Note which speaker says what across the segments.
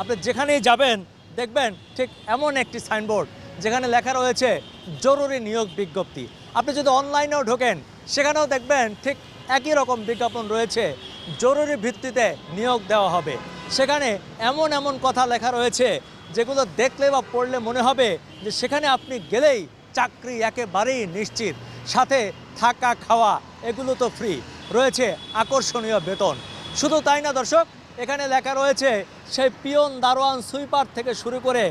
Speaker 1: আপনি যেখানেই যাবেন, দেখবেন ঠিক এমন একটি সাইনবোর্ড যেখানে লেখা রয়েছে, জরুরি নিয়োগ বিজ্ঞপ্তি। আপনি যদি অনলাইনেও ঢোকেন, সেখানেও দেখবেন ঠিক একই রকম বিজ্ঞাপন রয়েছে, জরুরি ভিত্তিতে নিয়োগ দেওয়া হবে। সেখানে এমন এমন কথা লেখা রয়েছে, যেগুলো দেখলে বা পড়লে মনে হবে যে সেখানে আপনি গেলেই চাকরি একেবারেই নিশ্চিত। সাথে থাকা খাওয়া, এগুলো তো ফ্রি। রয়েছে আকর্ষণীয় বেতন। শুধু তাই না দর্শক এখানে লেখা রয়েছে, সেই পিয়ন দারোয়ান সুইপার থেকে শুরু করে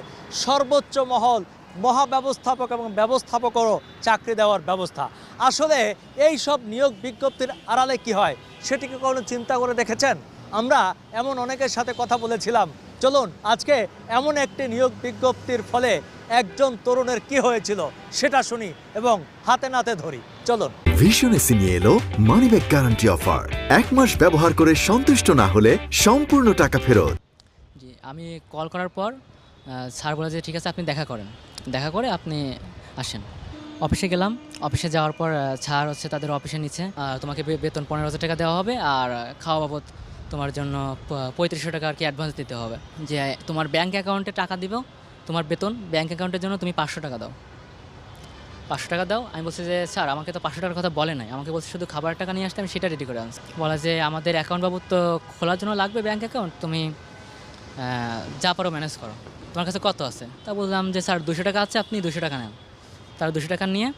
Speaker 1: সর্বোচ্চ মহল, মহাব্যবস্থাপক এবং ব্যবস্থাপকও চাকরি দেওয়ার ব্যবস্থা। আসলে এই সব নিয়োগ বিজ্ঞপ্তির আড়ালে কি হয় সেটিকে কখনো চিন্তা করে দেখেছেন? আমরা এমন অনেকের সাথে কথা বলেছিলাম। চলুন, আজকে এমন একটি নিয়োগ বিজ্ঞপ্তির ফলে একজন তরুণের কি হয়েছিল সেটা শুনি এবং হাতে নাতে ধরি। চলুন।
Speaker 2: ভীষণ এসি নিয়ে এলো মানিব্যাগ গ্যারান্টি অফার এক মাস ব্যবহার করে সন্তুষ্ট না হলে সম্পূর্ণ টাকা ফেরত।
Speaker 3: জি আমি কল করার পর স্যার বলে যে ঠিক আছে আপনি দেখা করেন। দেখা করে আপনি আসেন। অফিসে গেলাম। অফিসে যাওয়ার পর স্যার হচ্ছে তাদের অফিসে নিচ্ছে আর তোমাকে বেতন পনেরো হাজার টাকা দেওয়া হবে আর খাওয়া বাবদ তোমার জন্য পঁয়ত্রিশশো টাকা আর কি অ্যাডভান্স দিতে হবে। যে তোমার ব্যাঙ্ক অ্যাকাউন্টে টাকা দিব তোমার বেতন ব্যাঙ্ক অ্যাকাউন্টের জন্য তুমি পাঁচশো টাকা দাও। পাঁচশো টাকা দাও, আমি বলছি যে, স্যার, আমাকে তো পাঁচশো টাকার কথা বলে নাই। আমাকে বলছে শুধু খাবার টাকা নিয়ে আসতে, আমি সেটা রেডি করে আনছি। বলা যে, আমাদের অ্যাকাউন্ট বাবদ তো খোলার জন্য লাগবে ব্যাঙ্ক অ্যাকাউন্ট তুমি যা পারো ম্যানেজ করো। তোমার কাছে কত আছে? তা বললাম যে, স্যার, দুশো টাকা আছে, আপনি দুশো টাকা নেন। তারা দুশো টাকা নিয়ে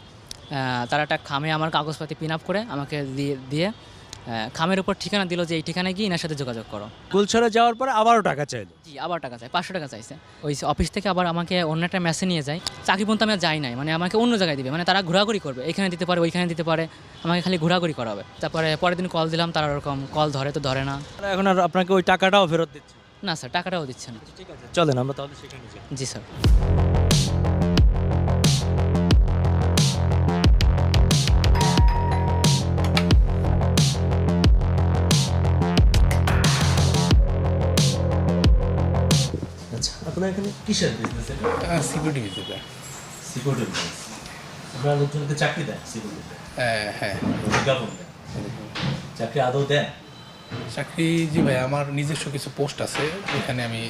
Speaker 3: তারা একটা খামে আমার কাগজপাতি পিন আপ করে, আমাকে দিয়ে দিয়ে খামের উপর ঠিকানা দিল যে এই ঠিকানায় গিয়ে এনার সাথে যোগাযোগ করো।
Speaker 1: গুলছরে যাওয়ার পরে আবারও টাকা চাইলো?
Speaker 3: জি আবার টাকা চাই পাঁচশো টাকা চাইছে। ওই অফিস থেকে আবার আমাকে অন্য একটা মেসে নিয়ে যায় চাকরি পর্যন্ত আমি যাই নাই। মানে আমাকে অন্য জায়গায় দিবে। মানে তারা ঘোরাঘুরি করবে এখানে দিতে পারে ওইখানে দিতে পারে আমাকে খালি ঘোরাঘুরি করাবে তারপরে পরের দিন কল দিলাম তারা ওরকম কল ধরে তো ধরে না।
Speaker 1: এখন আর আপনাকে ওই টাকাটাও ফেরত দিচ্ছে?
Speaker 3: না স্যার টাকাটাও দিচ্ছে না।
Speaker 1: ঠিক আছে চলেন আমরা তাহলে সেখানে যাই।
Speaker 3: জি স্যার।
Speaker 1: আপনার এখানে কিসের বিজনেস এটা?
Speaker 4: সিকিউরিটি ভিত্তিতে
Speaker 1: সিকিউরিটি বিজনেস আপনারা লোকজনকে চাকরি দেন সিকিউরিটিতে
Speaker 4: হ্যাঁ হ্যাঁ।
Speaker 1: বিজ্ঞাপন দেন। চাকরি আদৌ দেন?
Speaker 4: চাকরি জি ভাই আমার নিজস্ব কিছু পোস্ট আছে এখানে আমি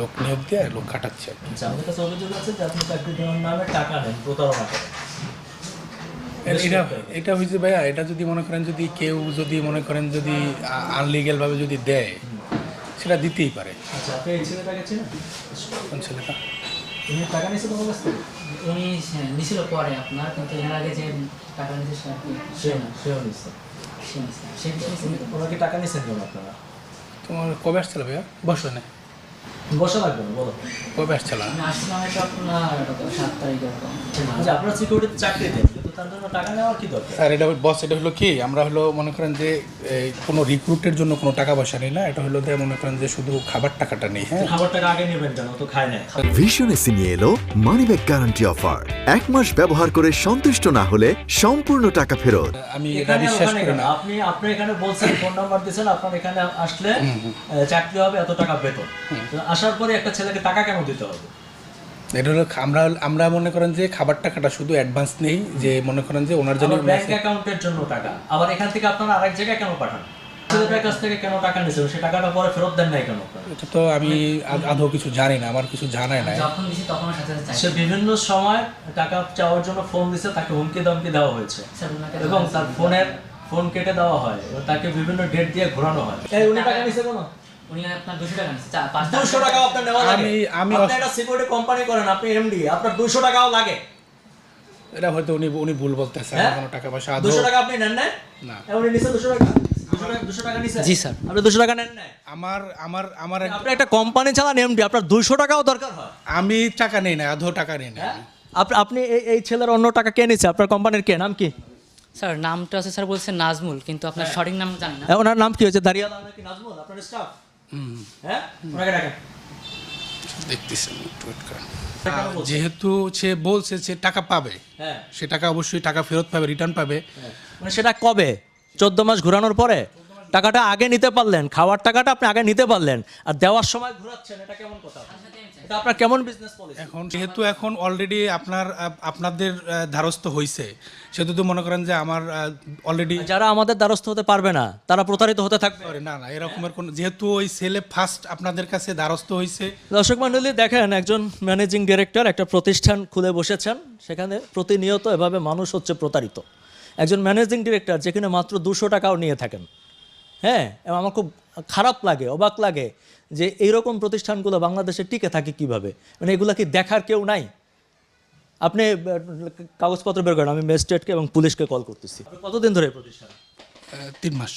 Speaker 4: লোক নিয়োগ দিয়ে লোক খাটাচ্ছি আর কি।
Speaker 1: আচ্ছা আমাদের কাছে অভিযোগ আছে যে আপনি চাকরি দেওয়ার নামে টাকা নেন প্রতারণা করেন।
Speaker 4: এটা এটা হয়েছে ভাইয়া এটা যদি মনে করেন যদি কেউ যদি মনে করেন যদি আনলিগেল ভাবে যদি দেয় সেটা দিতেই পারে।
Speaker 1: আচ্ছা
Speaker 4: কোন ছেলেটা?
Speaker 3: উনি নিছিল পরে আপনার কিন্তু এর আগে যে টাকা নিয়েছে সে
Speaker 1: সেও
Speaker 3: নিছে।
Speaker 1: ওনাকে টাকা কেন আপনারা?
Speaker 4: তোমার কবে আসছিল ভাইয়া? বসো না।
Speaker 1: বসা লাগবে না বলো।
Speaker 4: কবে আসছিল?
Speaker 3: আমি আসছিলাম হয়তো আপনার সাত তারিখ
Speaker 1: আচ্ছা আপনারা সিকিউরিটিতে চাকরি দেন
Speaker 4: স্যার এটা বস এটা হলো কি? আমরা হলো মনে করেন যে কোনো রিক্রুটের জন্য কোনো টাকা পয়সা নেই না। এটা হলো যে মনে করেন যে শুধু খাবার টাকাটা নেই হ্যাঁ?
Speaker 1: খাবার টাকা আগে নেবেন কেন? তো খায় না।
Speaker 2: ভীষণ এসি নিয়ে এলো মানিব্যাগ গ্যারান্টি অফার এক মাস ব্যবহার করে সন্তুষ্ট না হলে সম্পূর্ণ টাকা ফেরত।
Speaker 4: আমি এটা বিশ্বাস করি না।
Speaker 1: আপনি আপনি এখানে বলছেন ফোন নাম্বার দিয়েছেন আপনার এখানে আসলে চাকরি হবে এত টাকা বেতন। আসার পরে একটা ছেলেকে টাকা কেন দিতে হবে?
Speaker 4: এটা হলো আমরা আমরা মনে করেন যে খাবার টাকাটা শুধু অ্যাডভান্স নেই যে মনে করেন যে ওনার জন্য
Speaker 1: ব্যাংক অ্যাকাউন্টের জন্য টাকা। আবার এখান থেকে আপনারা আরেক জায়গায় কেন পাঠান? কাছ থেকে কেন টাকা নিয়েছেন? সেই টাকাটা পরে ফেরত দেন নাই কেন
Speaker 4: এটা তো আমি আদৌ কিছু জানি না আমার কিছু জানাই
Speaker 3: যখন দিছি তখন সাথে সাথে
Speaker 1: সে বিভিন্ন সময় টাকা চাওয়ার জন্য ফোন দিছে তাকে হুমকি দমকি দেওয়া হয়েছে। এবং তার ফোনের ফোন কেটে দেওয়া হয় এবং তাকে বিভিন্ন ডেট দিয়ে ঘোরানো হয়। উনি টাকা নিছে কোনো?
Speaker 3: উনি আপনার দুশো টাকা নিচ্ছে। চা- পাঁচ
Speaker 1: দুশো টাকা আপনার নেওয়া লাগে।
Speaker 4: আমি- আমি
Speaker 1: আপনি একটা সিকিউরিটি কোম্পানি করেন আপনি এমডি আপনার দুশো টাকাও লাগে।
Speaker 4: এটা হয়তো উনি উনি ভুল বলতেছে
Speaker 1: হ্যাঁ?
Speaker 4: কোনো টাকা পয়সা
Speaker 1: টাকা আপনি নেন না।
Speaker 4: না
Speaker 1: উনি নিছে দুশো টাকা। দুশো টাকা দুশো টাকা নিছে?
Speaker 3: জি, স্যার।
Speaker 1: আপনি দুশো টাকা নেন
Speaker 4: আমার আমার আমার
Speaker 1: আপনি একটা কোম্পানি চালান এমডি আপনার দুশো টাকাও দরকার হয়।
Speaker 4: আমি টাকা নেই না আধো টাকা নেই না
Speaker 1: হ্যাঁ? আপনি এই এই ছেলের অন্য টাকা কে নিচ্ছে আপনার কোম্পানির কে? নাম কি?
Speaker 3: স্যার নামটা আছে স্যার বলছে নাজমুল কিন্তু আপনার সঠিক নাম জানি না।
Speaker 1: ওনার নাম কি হচ্ছে দাঁড়িয়ে নাজমুল? আপনার স্টাফ হ্যাঁ? ওনাকে ডাকেন?
Speaker 4: যেহেতু সে বলছে সে টাকা পাবে
Speaker 1: হ্যাঁ।
Speaker 4: সে টাকা অবশ্যই টাকা ফেরত পাবে রিটার্ন পাবে।
Speaker 1: মানে সেটা কবে? চোদ্দ মাস ঘুরানোর পরে? টাকাটা আগে নিতে পারলেন খাওয়ার টাকাটা আপনি আগে নিতে পারলেন আর দেওয়ার সময় ঘোরাচ্ছেন এটা কেমন কথা? এটা আপনার কেমন বিজনেস পলিসি
Speaker 4: এখন যেহেতু এখন অলরেডি আপনার আপনাদের ধারস্থ হয়েছে সেহেতু তো মনে করেন যে আমার অলরেডি
Speaker 1: যারা আমাদের দ্বারস্থ হতে পারবে না তারা প্রতারিত হতে থাকবে।
Speaker 4: না না এরকমের কোন যেহেতু ওই ছেলে ফার্স্ট আপনাদের কাছে দ্বারস্থ হয়েছে
Speaker 1: দর্শক মণ্ডলী দেখেন একজন ম্যানেজিং ডিরেক্টর একটা প্রতিষ্ঠান খুলে বসেছেন সেখানে প্রতিনিয়ত এভাবে মানুষ হচ্ছে প্রতারিত। একজন ম্যানেজিং ডিরেক্টর যেখানে মাত্র দুশো টাকাও নিয়ে থাকেন। হ্যাঁ এবং আমার খুব খারাপ লাগে অবাক লাগে যে এইরকম প্রতিষ্ঠানগুলো বাংলাদেশে টিকে থাকে কীভাবে? মানে এগুলো কি দেখার কেউ নাই? আপনি কাগজপত্র বের করেন আমি ম্যাজিস্ট্রেটকে এবং পুলিশকে কল করতেছি। কতদিন ধরে প্রতিষ্ঠান?
Speaker 4: তিন মাস।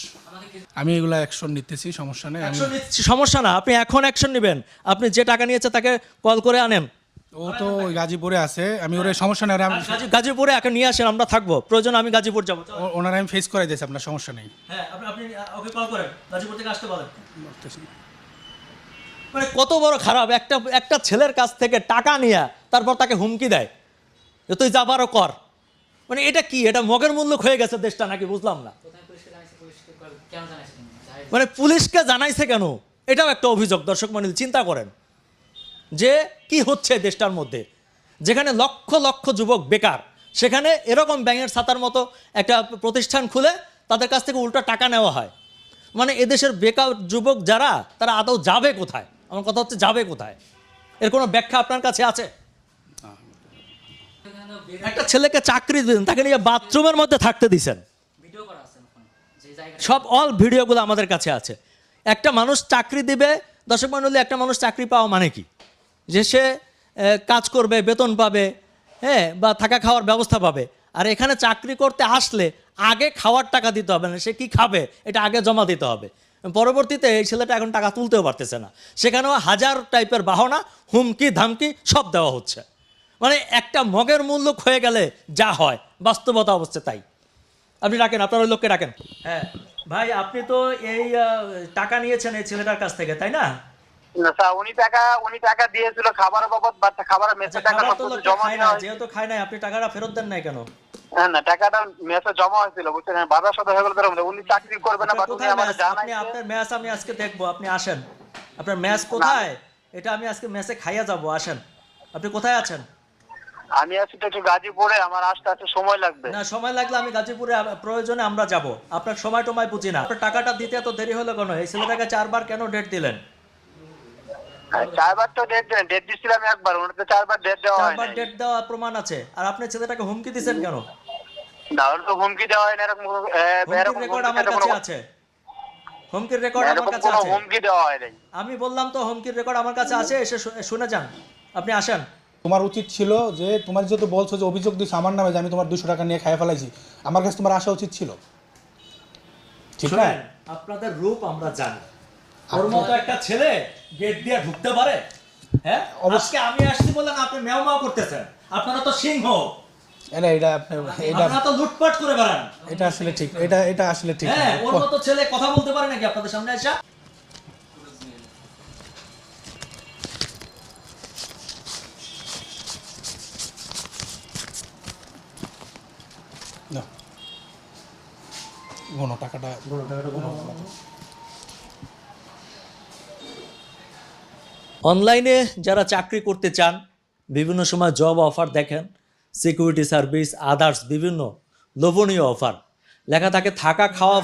Speaker 4: আমি এগুলো অ্যাকশন নিতেছি সমস্যা নেই
Speaker 1: সমস্যা না আপনি এখন অ্যাকশন নেবেন। আপনি যে টাকা নিয়েছে তাকে কল করে আনেন।
Speaker 4: ও তো ওই গাজীপুরে আছে। আমি ওর সমস্যা নেই আমি
Speaker 1: গাজীপুরে এখন নিয়ে আসেন আমরা থাকব। প্রয়োজন আমি গাজীপুর যাব।
Speaker 4: ওনারা আমি ফেস করাই দিয়েছি আপনার সমস্যা নেই।
Speaker 1: হ্যাঁ আপনি আপনি ওকে কল করেন। গাজীপুর থেকে আসতে বলেন। মানে কত বড় খারাপ একটা একটা ছেলের কাছ থেকে টাকা নিয়ে তারপর তাকে হুমকি দেয়। যে তুই যা পারো কর। মানে এটা কি? এটা মগের মূল্য হয়ে গেছে দেশটা নাকি? বুঝলাম না। মানে পুলিশকে জানাইছে কেন? এটাও একটা অভিযোগ দর্শক মন্ডলী চিন্তা করেন। যে কি হচ্ছে দেশটার মধ্যে? যেখানে লক্ষ লক্ষ যুবক বেকার সেখানে এরকম ব্যাঙের ছাতার মতো একটা প্রতিষ্ঠান খুলে তাদের কাছ থেকে উল্টো টাকা নেওয়া হয়। মানে এদেশের বেকার যুবক যারা তারা আদৌ যাবে কোথায়? আমার কথা হচ্ছে যাবে কোথায়? এর কোনো ব্যাখ্যা আপনার কাছে আছে? একটা ছেলেকে চাকরি দিন তাকে নিয়ে বাথরুমের মধ্যে থাকতে দিছেন।
Speaker 3: জায়গাটা-
Speaker 1: সব অল ভিডিওগুলো আমাদের কাছে আছে। একটা মানুষ চাকরি দিবে দর্শক মণ্ডলী একটা মানুষ চাকরি পাওয়া মানে কি? যে সে কাজ করবে, বেতন পাবে হ্যাঁ বা থাকা খাওয়ার ব্যবস্থা পাবে। আর এখানে চাকরি করতে আসলে আগে খাওয়ার টাকা দিতে হবে না, সে কি খাবে? এটা আগে জমা দিতে হবে। পরবর্তীতে এই ছেলেটা এখন টাকা তুলতেও পারতেছে না। সেখানেও হাজার টাইপের বাহনা, হুমকি, ধামকি সব দেওয়া হচ্ছে। মানে একটা মগের মূল্য হয়ে গেলে যা হয়, বাস্তবতা অবস্থা তাই। আপনি ডাকেন, আপনার ওই লোককে ডাকেন। হ্যাঁ ভাই, আপনি তো এই টাকা নিয়েছেন এই ছেলেটার কাছ থেকে, তাই না?
Speaker 5: না স্যার উনি টাকা উনি টাকা দিয়েছিল খাবার বাবদ বা খাবারের
Speaker 1: আচ্ছা
Speaker 5: মেসে টাকা
Speaker 1: খাবার তো
Speaker 5: সবকিছু
Speaker 1: লোকটা
Speaker 5: জমা
Speaker 1: না যেহেতু খায় নাই আপনি টাকাটা ফেরত দেন নাই কেন?
Speaker 5: হ্যাঁ না টাকাটা মেসে জমা হয়েছিল বুঝছেন? বাজার সাথে হয়ে গেল বেরোবে উনি চাকরি করবে না বা
Speaker 1: আপনার
Speaker 5: আমার
Speaker 1: ম্যাচ?
Speaker 5: জানাই
Speaker 1: আপনি আপনার ম্যাচ আমি আজকে দেখব আপনি আসেন। আপনার ম্যাচ কোথায়? এটা আমি আজকে ম্যাচে খাইয়া যাব আসেন। আপনি কোথায় আছেন?
Speaker 5: আমি আছি তো একটু গাজীপুরে আমার আসতে আসতে সময় লাগবে।
Speaker 1: না সময় লাগলে আমি গাজীপুরে প্রয়োজনে আমরা যাব। আপনার সময় টময় বুঝি না। আপনার টাকাটা দিতে এত দেরি হলো কেন? এই ছেলেটাকে চারবার কেন ডেট দিলেন?
Speaker 5: চারবার তো ডেট দেন ডেট দিচ্ছিলাম একবার উনি তো চারবার ডেট দেওয়া হয়
Speaker 1: চারবার ডেট দেওয়া প্রমাণ আছে। আর আপনি ছেলেটাকে হুমকি দিচ্ছেন কেন?
Speaker 5: না ওর তো হুমকি দেওয়া হয় না এরকম
Speaker 1: হুমকির
Speaker 5: এরকম
Speaker 1: রেকর্ড আমার কাছে আছে। হুমকির রেকর্ড আমার কাছে আছে।
Speaker 5: হুমকি দেওয়া হয় নাই।
Speaker 1: আমি বললাম তো হুমকির রেকর্ড আমার কাছে আছে এসে শুনে যান। আপনি আসেন।
Speaker 4: তোমার উচিত ছিল যে তোমার যেহেতু বলছো যে অভিযোগ দিচ্ছ আমার নামে যে আমি তোমার দুশো টাকা নিয়ে খাই ফেলাইছি আমার কাছে তোমার আসা উচিত ছিল। ঠিক না?
Speaker 1: আপনাদের রূপ আমরা জানি। ওর মতো একটা ছেলে গেট দিয়ে ঢুকতে পারে হ্যাঁ? আজকে আমি আসছি বলেন আপনি মেও মেও করতেছেন। আপনারা তো সিংহ।
Speaker 4: এটা এটা আপনি এটা
Speaker 1: আপনারা তো লুটপাট করে বেড়ান।
Speaker 4: এটা আসলে ঠিক এটা এটা আসলে ঠিক
Speaker 1: হ্যাঁ ওর মতো ছেলে কথা বলতে পারে নাকি আপনাদের সামনে এসে?
Speaker 4: না। গোনো টাকাটা
Speaker 1: অনলাইনে যারা চাকরি করতে চান, বিভিন্ন সময় জব অফার দেখেন সিকিউরিটি সার্ভিস আদার্স বিভিন্ন লোভনীয় অফার লেখা থাকে থাকা, খাওয়া